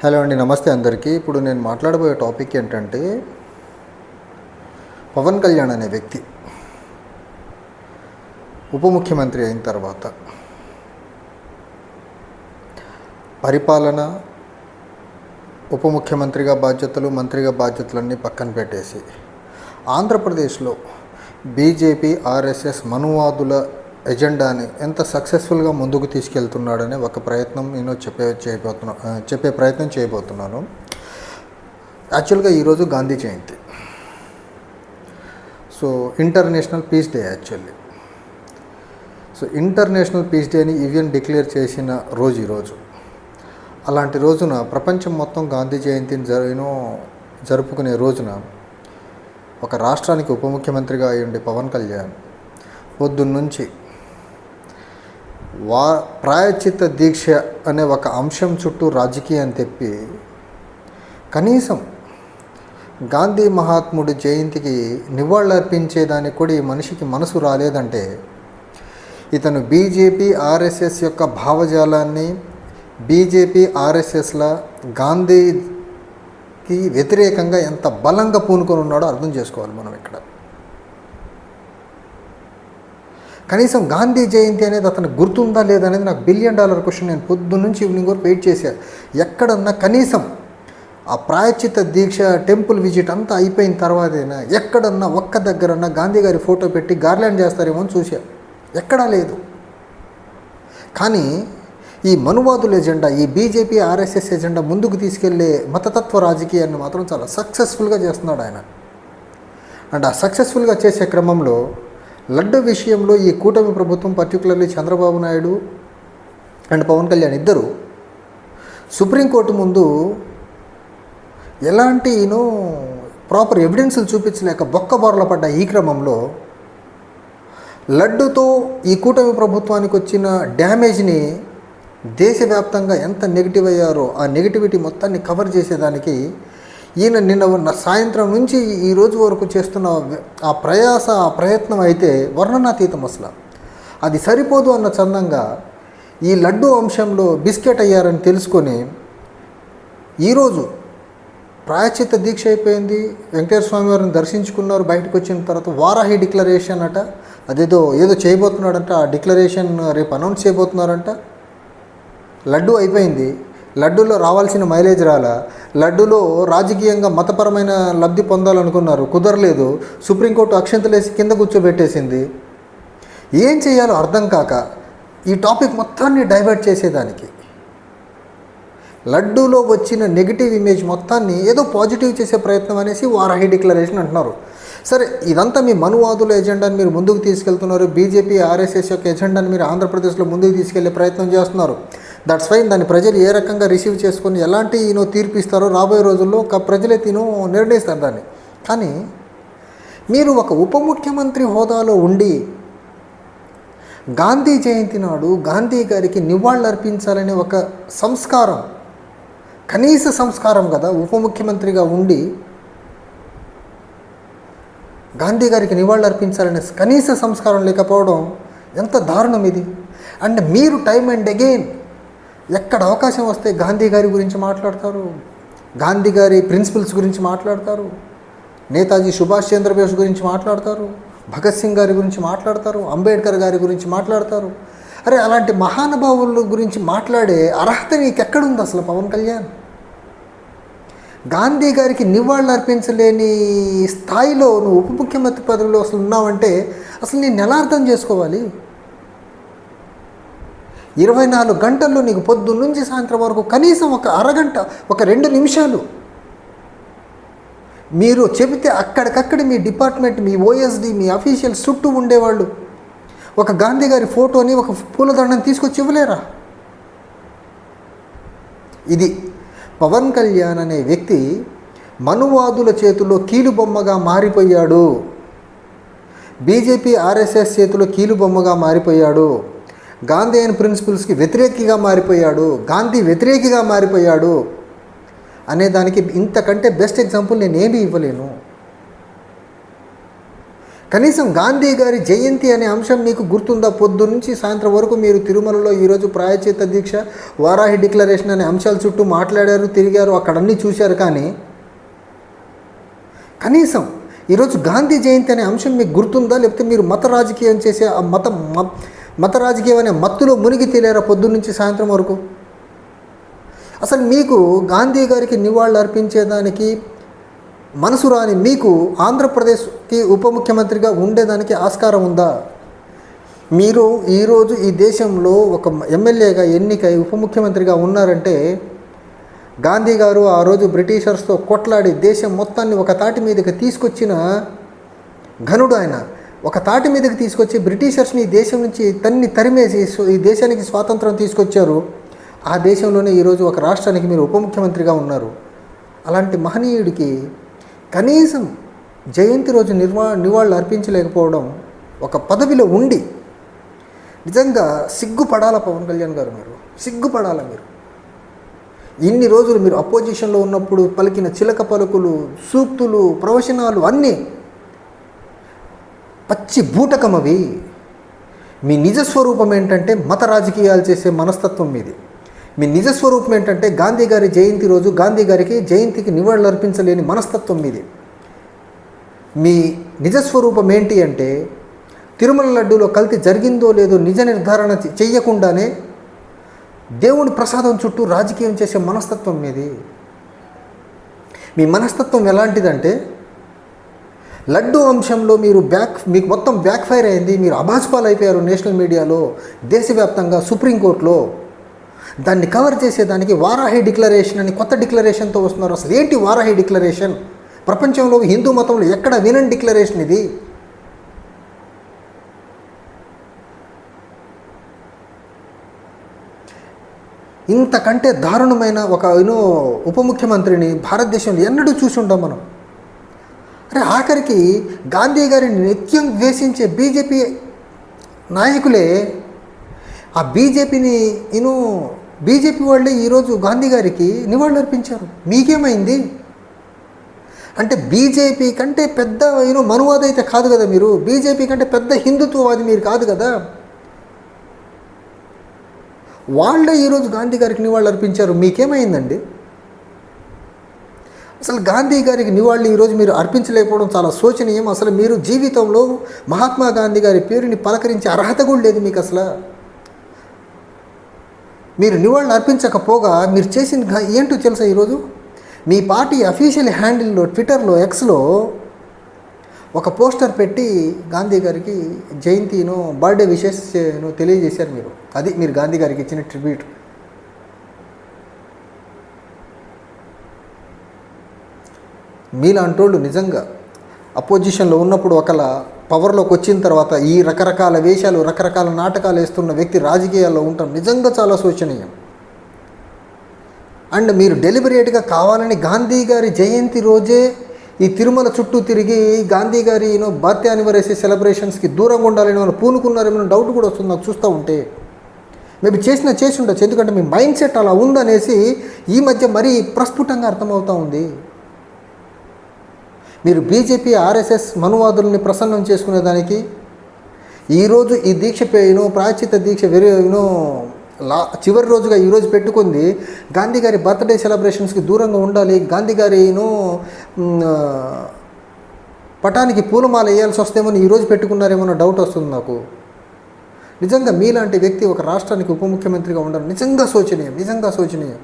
Hello అండి నమస్తే అందరికీ. ఇప్పుడు నేను మాట్లాడబోయే టాపిక్ ఏంటంటే పవన్ కళ్యాణ్ అనే వ్యక్తి ఉప ముఖ్యమంత్రి అయిన తర్వాత పరిపాలన ఉప ముఖ్యమంత్రిగా బాధ్యతలు మంత్రిగా బాధ్యతలన్నీ పక్కన పెట్టేసి ఆంధ్రప్రదేశ్లో బీజేపీ ఆర్ఎస్ఎస్ మనువాదుల ఎజెండాని ఎంత సక్సెస్ఫుల్గా ముందుకు తీసుకెళ్తున్నాడనే ఒక ప్రయత్నం నేను చెప్పే చేయబోతున్నా చెప్పే ప్రయత్నం చేయబోతున్నాను. యాక్చువల్గా ఈరోజు Gandhi Jayanti. So international peace day actually. So international peace డేని ఈవెన్ డిక్లేర్ చేసిన రోజు ఈరోజు అలాంటి రోజున ప్రపంచం మొత్తం గాంధీ జయంతిని జరిగినో జరుపుకునే రోజున ఒక రాష్ట్రానికి ఉప ముఖ్యమంత్రిగా అయ్యుండి పవన్ కళ్యాణ్ పొద్దున్నుంచి వా ప్రాయచిత్త దీక్ష అనే ఒక అంశం చుట్టూ రాజకీయం తెప్పి కనీసం గాంధీ మహాత్ముడి జయంతికి నివాళులర్పించేదానికి కూడా ఈ మనిషికి మనసు రాలేదంటే ఇతను బీజేపీ ఆర్ఎస్ఎస్ యొక్క భావజాలాన్ని బీజేపీ ఆర్ఎస్ఎస్ల గాంధీకి వ్యతిరేకంగా ఎంత బలంగా పూనుకొని ఉన్నాడో అర్థం చేసుకోవాలి మనం ఇక్కడ. కనీసం గాంధీ జయంతి అనేది అతను గుర్తుందా లేదా అనేది నాకు బిలియన్ డాలర్ క్వశ్చన్ నేను పొద్దున్న నుంచి ఈవినింగ్ వరకు వెయిట్ చేశాను ఎక్కడన్నా కనీసం ఆ ప్రాయచిత దీక్ష టెంపుల్ విజిట్ అంతా అయిపోయిన తర్వాతైనా ఎక్కడన్నా ఒక్క దగ్గరన్నా గాంధీ గారి ఫోటో పెట్టి గార్లాండ్ చేస్తారేమో అని చూసా ఎక్కడా లేదు. కానీ ఈ మనువాదుల ఎజెండా ఈ బీజేపీ ఆర్ఎస్ఎస్ ఎజెండా ముందుకు తీసుకెళ్ళే మతతత్వ రాజకీయాన్ని మాత్రం చాలా సక్సెస్ఫుల్గా చేస్తున్నాడు ఆయన. అండ్ ఆ సక్సెస్ఫుల్గా చేసే క్రమంలో లడ్డు విషయంలో ఈ కూటమి ప్రభుత్వం పర్టికులర్లీ చంద్రబాబు నాయుడు అండ్ పవన్ కళ్యాణ్ ఇద్దరు సుప్రీంకోర్టు ముందు ఎలాంటి యూనో ప్రాపర్ ఎవిడెన్స్లు చూపించలేక బొక్కబోరల పడ్డ ఈ క్రమంలో లడ్డుతో ఈ కూటమి ప్రభుత్వానికి వచ్చిన డ్యామేజ్ని దేశవ్యాప్తంగా ఎంత నెగిటివ్ అయ్యారో ఆ నెగిటివిటీ మొత్తాన్ని కవర్ చేసేదానికి ఈయన నిన్న ఉన్న సాయంత్రం నుంచి ఈ రోజు వరకు చేస్తున్న ఆ ప్రయాస ఆ ప్రయత్నం అయితే వర్ణనాతీతం అసలు. అది సరిపోదు అన్న చందంగా ఈ లడ్డు అంశంలో బిస్కెట్ అయ్యారని తెలుసుకొని ఈరోజు ప్రాయచిత దీక్ష అయిపోయింది. వెంకటేశ్వర స్వామి వారిని దర్శించుకున్నారు. బయటకు వచ్చిన తర్వాత వారాహి డిక్లరేషన్ అట. అదేదో ఏదో చేయబోతున్నాడంట. ఆ డిక్లరేషన్ రేపు అనౌన్స్ చేయబోతున్నారంట. లడ్డు అయిపోయింది. లడ్డూలో రావాల్సిన మైలేజ్ రాలా? లడ్డూలో రాజకీయంగా మతపరమైన లబ్ధి పొందాలనుకున్నారు. కుదరలేదు. సుప్రీంకోర్టు అక్షంతలేసి కింద కూర్చోబెట్టేసింది. ఏం చేయాలో అర్థం కాక ఈ టాపిక్ మొత్తాన్ని డైవర్ట్ చేసేదానికి. లడ్డూలో వచ్చిన నెగిటివ్ ఇమేజ్ మొత్తాన్ని ఏదో పాజిటివ్ చేసే ప్రయత్నం అనేసి వారాహి డిక్లరేషన్ అంటున్నారు. సరే ఇదంతా మీ మనువాదుల ఎజెండాని మీరు ముందుకు తీసుకెళ్తున్నారు. బీజేపీ ఆర్ఎస్ఎస్ యొక్క ఎజెండాని మీరు ఆంధ్రప్రదేశ్లో ముందుకు తీసుకెళ్ళే ప్రయత్నం చేస్తున్నారు. దట్స్ ఫైన్ దాన్ని ప్రజలు ఏ రకంగా రిసీవ్ చేసుకొని ఎలాంటి ఈయన తీర్పు ఇస్తారో రాబోయే రోజుల్లో ఒక ప్రజలే తిను నిర్ణయిస్తారు దాన్ని. కానీ మీరు ఒక ఉప ముఖ్యమంత్రి హోదాలో ఉండి గాంధీ జయంతి నాడు గాంధీ గారికి నివాళులర్పించాలనే ఒక సంస్కారం కనీస సంస్కారం కదా ఉప ముఖ్యమంత్రిగా ఉండి గాంధీ గారికి నివాళులు అర్పించాలనే కనీస సంస్కారం లేకపోవడం ఎంత దారుణం ఇది. అండ్ మీరు టైం అండ్ అగైన్ ఎక్కడ అవకాశం వస్తే గాంధీ గారి గురించి మాట్లాడతారు? గాంధీ గారి ప్రిన్సిపల్స్ గురించి మాట్లాడతారు? నేతాజీ సుభాష్ చంద్రబోస్ గురించి మాట్లాడతారు? భగత్ సింగ్ గారి గురించి మాట్లాడతారు? అంబేద్కర్ గారి గురించి మాట్లాడతారు? అరే అలాంటి మహానుభావుల గురించి మాట్లాడే అర్హత నీకు ఎక్కడుంది అసలు పవన్ కళ్యాణ్? గాంధీ గారికి నివాళులు అర్పించలేని స్థాయిలో నువ్వు ఉప ముఖ్యమంత్రి పదవిలో అసలు ఉన్నావంటే అసలు నేను ఎలా అర్థం చేసుకోవాలి? ఇరవై నాలుగు గంటల్లో నీకు పొద్దున్న నుంచి సాయంత్రం వరకు కనీసం ఒక అరగంట ఒక రెండు నిమిషాలు. మీరు చెబితే అక్కడికక్కడ మీ డిపార్ట్మెంట్ మీ ఓఎస్డి మీ అఫీషియల్స్ చుట్టూ ఉండేవాళ్ళు. ఒక గాంధీ గారి ఫోటోని ఒక పూలదండని తీసుకొచ్చి ఇవ్వలేరా? ఇది పవన్ కళ్యాణ్ అనే వ్యక్తి మనువాదుల చేతిలో కీలుబొమ్మగా మారిపోయాడు. బీజేపీ ఆర్ఎస్ఎస్ చేతిలో కీలుబొమ్మగా మారిపోయాడు. గాంధీ అండ్ ప్రిన్సిపల్స్కి వ్యతిరేకిగా మారిపోయాడు. గాంధీ వ్యతిరేకిగా మారిపోయాడు. అనే దానికి ఇంతకంటే బెస్ట్ ఎగ్జాంపుల్ నేను ఏమీ ఇవ్వలేను. కనీసం గాంధీ గారి జయంతి అనే అంశం మీకు గుర్తుందా? పొద్దు నుంచి సాయంత్రం వరకు మీరు తిరుమలలో ఈరోజు ప్రాయచిత దీక్ష వారాహి డిక్లరేషన్ అనే అంశాల చుట్టూ మాట్లాడారు తిరిగారు అక్కడన్నీ చూశారు కానీ కనీసం ఈరోజు గాంధీ జయంతి అనే అంశం మీకు గుర్తుందా? లేకపోతే మీరు మత రాజకీయం చేసే ఆ మత మత రాజకీయం అనే మత్తులో మునిగి తేలేరా పొద్దున్న నుంచి సాయంత్రం వరకు? అసలు మీకు గాంధీ గారికి నివాళులు అర్పించేదానికి మనసు రాని మీకు ఆంధ్రప్రదేశ్కి ఉప ముఖ్యమంత్రిగా ఉండేదానికి ఆస్కారం ఉందా? మీరు ఈరోజు ఈ దేశంలో ఒక ఎమ్మెల్యేగా ఎన్నికై ఉప ముఖ్యమంత్రిగా ఉన్నారంటే గాంధీ గారు ఆ రోజు బ్రిటిషర్స్తో కొట్లాడి దేశం మొత్తాన్ని ఒక తాటి మీదకి తీసుకొచ్చిన ఘనుడు ఆయన. ఒక తాటి మీదకి తీసుకొచ్చి బ్రిటిషర్స్ని ఈ దేశం నుంచి తన్ని తరిమేసి ఈ దేశానికి స్వాతంత్రం తీసుకొచ్చారు. ఆ దేశంలోనే ఈరోజు ఒక రాష్ట్రానికి మీరు ఉప ముఖ్యమంత్రిగా ఉన్నారు. అలాంటి మహనీయుడికి కనీసం జయంతి రోజు నిర్వా నివాళులు అర్పించలేకపోవడం ఒక పదవిలో ఉండి నిజంగా సిగ్గుపడాల పవన్ కళ్యాణ్ గారు మీరు. సిగ్గుపడాల మీరు. ఇన్ని రోజులు మీరు అపోజిషన్లో ఉన్నప్పుడు పలికిన చిలక పలుకులు సూక్తులు ప్రవచనాలు అన్నీ పచ్చి బూటకం అవి. మీ నిజస్వరూపం ఏంటంటే మత రాజకీయాలు చేసే మనస్తత్వం మీది. మీ నిజస్వరూపం ఏంటంటే గాంధీ గారి జయంతి రోజు గాంధీ గారికి జయంతికి నివాళులు అర్పించలేని మనస్తత్వం మీది. మీ నిజస్వరూపం ఏంటి అంటే తిరుమల లడ్డూలో కల్తీ జరిగిందో లేదో నిజ నిర్ధారణ చేయకుండానే చెయ్యకుండానే దేవుని ప్రసాదం చుట్టూ రాజకీయం చేసే మనస్తత్వం మీది. మీ మనస్తత్వం ఎలాంటిదంటే లడ్డు అంశంలో మీరు బ్యాక్ మీకు మొత్తం బ్యాక్ ఫైర్ అయింది మీరు అభాస్పాలు అయిపోయారు నేషనల్ మీడియాలో దేశవ్యాప్తంగా సుప్రీంకోర్టులో దాన్ని కవర్ చేసేదానికి వారాహి డిక్లరేషన్ అని కొత్త డిక్లరేషన్తో వస్తున్నారు. అసలు ఏంటి వారాహి డిక్లరేషన్? ప్రపంచంలో హిందూ మతంలో ఎక్కడ వినని డిక్లరేషన్ ఇది? ఇంతకంటే దారుణమైన ఒక యూనో ఉప ముఖ్యమంత్రిని భారతదేశంలో ఎన్నడూ చూసి ఉంటాం మనం. అరే ఆఖరికి గాంధీ గారిని నిత్యం ద్వేషించే బీజేపీ నాయకులే ఆ బీజేపీని యూనో బీజేపీ వాళ్ళే ఈరోజు గాంధీ గారికి నివాళులు అర్పించారు మీకేమైంది? అంటే బీజేపీ కంటే పెద్ద యూనో మనువాద అయితే కాదు కదా మీరు. బీజేపీ కంటే పెద్ద హిందుత్వవాది మీరు కాదు కదా. వాళ్ళే ఈరోజు గాంధీ గారికి నివాళులు అర్పించారు మీకేమైందండి? అసలు గాంధీ గారికి నివాళులు ఈరోజు మీరు అర్పించలేకపోవడం చాలా శోచనీయం. అసలు మీరు జీవితంలో మహాత్మా గాంధీ గారి పేరుని పలకరించే అర్హత కూడా లేదు మీకు అసలు. మీరు నివాళులు అర్పించకపోగా మీరు చేసిన ఏంటో తెలుసా ఈరోజు? మీ పార్టీ అఫీషియల్ హ్యాండిల్లో ట్విట్టర్లో ఎక్స్లో ఒక పోస్టర్ పెట్టి గాంధీ గారికి జయంతిను బర్త్డే విషెస్ తెలియజేశారు మీరు. అది మీరు గాంధీ గారికి ఇచ్చిన ట్రిబ్యూట్. మీలాంటోళ్ళు నిజంగా అపోజిషన్లో ఉన్నప్పుడు ఒకలా పవర్లోకి వచ్చిన తర్వాత ఈ రకరకాల వేషాలు రకరకాల నాటకాలు వేస్తున్న వ్యక్తి రాజకీయాల్లో ఉండటం నిజంగా చాలా శోచనీయం. అండ్ మీరు డెలిబరేట్గా కావాలని గాంధీ గారి జయంతి రోజే ఈ తిరుమల చుట్టూ తిరిగి గాంధీ గారి యూనో బర్త్ యానివర్సరీ సెలబ్రేషన్స్కి దూరంగా ఉండాలని మనం పూనుకున్నారేమో డౌట్ కూడా వస్తుంది నాకు చూస్తూ ఉంటే. మేబీ చేసిన చేసి ఉండొచ్చు. ఎందుకంటే మీ మైండ్ సెట్ అలా ఉందనేసి ఈ మధ్య మరీ ప్రస్ఫుటంగా అర్థమవుతూ ఉంది. మీరు బీజేపీ ఆర్ఎస్ఎస్ మనువాదుల్ని ప్రసన్నం చేసుకునేదానికి ఈరోజు ఈ దీక్ష యూనో ప్రాచిత దీక్ష వెరీ లా చివరి రోజుగా ఈరోజు పెట్టుకుంది. గాంధీ గారి బర్త్డే సెలబ్రేషన్స్కి దూరంగా ఉండాలి. గాంధీ గారిను పటానికి పూలమాల వేయాల్సి వస్తేమో ఈరోజు పెట్టుకున్నారేమో డౌట్ వస్తుంది నాకు. నిజంగా మీలాంటి వ్యక్తి ఒక రాష్ట్రానికి ఉప ముఖ్యమంత్రిగా ఉండడం నిజంగా శోచనీయం నిజంగా శోచనీయం.